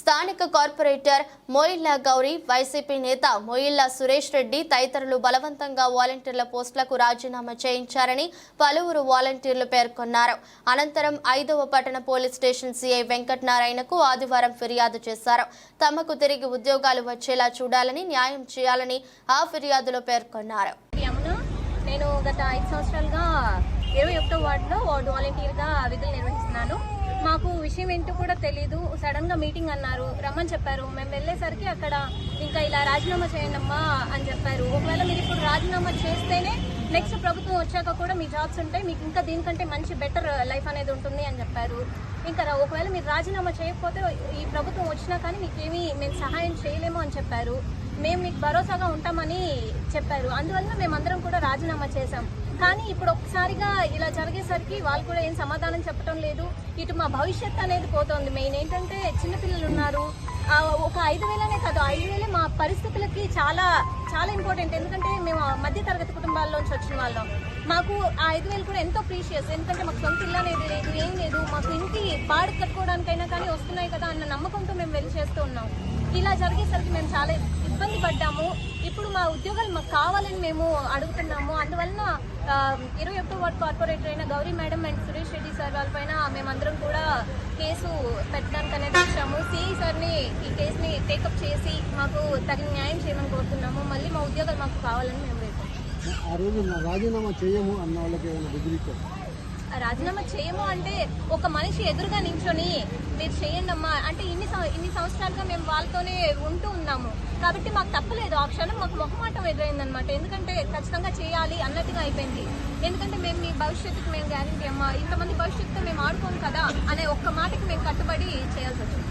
స్థానిక corporator మోయిల్లా Gauri YCP నేత మోయిల్లా సురేష్ రెడ్డి తదితరులు బలవంతంగా వాలంటీర్ల పోస్టులకు రాజీనామా చేయించారని పలువురు వాలంటీర్లు పేర్కొన్నారు. అనంతరం ఐదవ పట్టణ పోలీస్ స్టేషన్ సీఐ వెంకటనారాయణకు ఆదివారం ఫిర్యాదు చేశారు. తమకు తిరిగి ఉద్యోగాలు వచ్చేలా చూడాలని న్యాయం చేయాలని ఆ ఫిర్యాదులో పేర్కొన్నారు. నేను గత ఐదు సంవత్సరాలుగా ఇరవై ఒకటో వార్డులో వార్డు వాలంటీర్గా విధులు నిర్వహిస్తున్నాను. విషయం ఏంటో కూడా తెలియదు సడన్గా మీటింగ్ అన్నారు. రమ్మని చెప్పారు. మేము వెళ్ళేసరికి అక్కడ ఇంకా ఇలా రాజీనామా చేయండి అమ్మా అని చెప్పారు. ఒకవేళ మీరు ఇప్పుడు రాజీనామా చేస్తేనే నెక్స్ట్ ప్రభుత్వం వచ్చాక కూడా మీ జాబ్స్ ఉంటాయి. మీకు ఇంకా దీనికంటే మంచి బెటర్ లైఫ్ అనేది ఉంటుంది అని చెప్పారు. ఇంకా రా- ఒకవేళ మీరు రాజీనామా చేయకపోతే ఈ ప్రభుత్వం వచ్చినా కానీ మీకేమీ మేము సహాయం చేయలేము అని చెప్పారు. మేము మీకు భరోసాగా ఉంటామని చెప్పారు. అందువల్ల మేమందరం కూడా రాజీనామా చేశాం. కానీ ఇప్పుడు ఒక్కసారిగా ఇలా జరిగేసరికి వాళ్ళు కూడా ఏం సమాధానం చెప్పడం లేదు. ఇటు మా భవిష్యత్ అనేది పోతోంది. మెయిన్ ఏంటంటే చిన్నపిల్లలు ఉన్నారు. ఒక ఐదు వేలనే కాదు ఐదు వేలే మా పరిస్థితులకి చాలా చాలా ఇంపార్టెంట్ ఎందుకంటే మధ్య తరగతి కుటుంబాల్లోంచి వచ్చిన వాళ్ళం. మాకు ఆ ఐదు వేలు కూడా ఎంతో ప్రీషియస్. ఎందుకంటే మాకు సొంత ఇల్లు అనేది లేదు ఏం లేదు. మాకు ఇంటి బాడు కట్టుకోవడానికైనా కానీ వస్తున్నాయి కదా అన్న నమ్మకంతో మేము వెళ్ళి చేస్తూ ఉన్నాం. ఇలా జరిగేసరికి మేము చాలా ఇబ్బంది పడ్డాము. ఇప్పుడు మా ఉద్యోగాలు మాకు కావాలని మేము అడుగుతున్నాము. అందువలన ఇరవై ఒకటో వార్డ్ కార్పొరేటర్ అయిన Gauri madam and Suresh Reddy sir వాళ్ళపైన మేమందరం కూడా కేసు పెట్టడానికి అనేది వచ్చాము. సిఐ సార్ని ఈ కేసుని టేకప్ చేసి మాకు తగిన న్యాయం చేయమని కోరుతున్నాము. మళ్ళీ మా ఉద్యోగాలు మాకు కావాలని మేము ఆ రోజు రాజీనామా చేయము అన్న వాళ్ళకి ఏమైనా బెదిరించారు రాజీనామా చేయము అంటే ఒక మనిషి ఎదురుగా నించొని మీరు చేయండి అమ్మా. అంటే ఇన్ని ఇన్ని సంవత్సరాలుగా మేము వాళ్ళతోనే ఉంటూ ఉన్నాము. కాబట్టి మాకు తప్పలేదు. ఆ క్షణం మాకు మొహమాటం ఎదురైందనమాట ఎందుకంటే ఖచ్చితంగా చేయాలి అన్నట్టుగా అయిపోయింది. ఎందుకంటే మేము మీ భవిష్యత్తుకి మేము గ్యారంటీ అమ్మా. ఇంతమంది భవిష్యత్తుతో మేము ఆడుకోము కదా అనే ఒక్క మాటకి మేము కట్టుబడి చేయాల్సి వచ్చింది.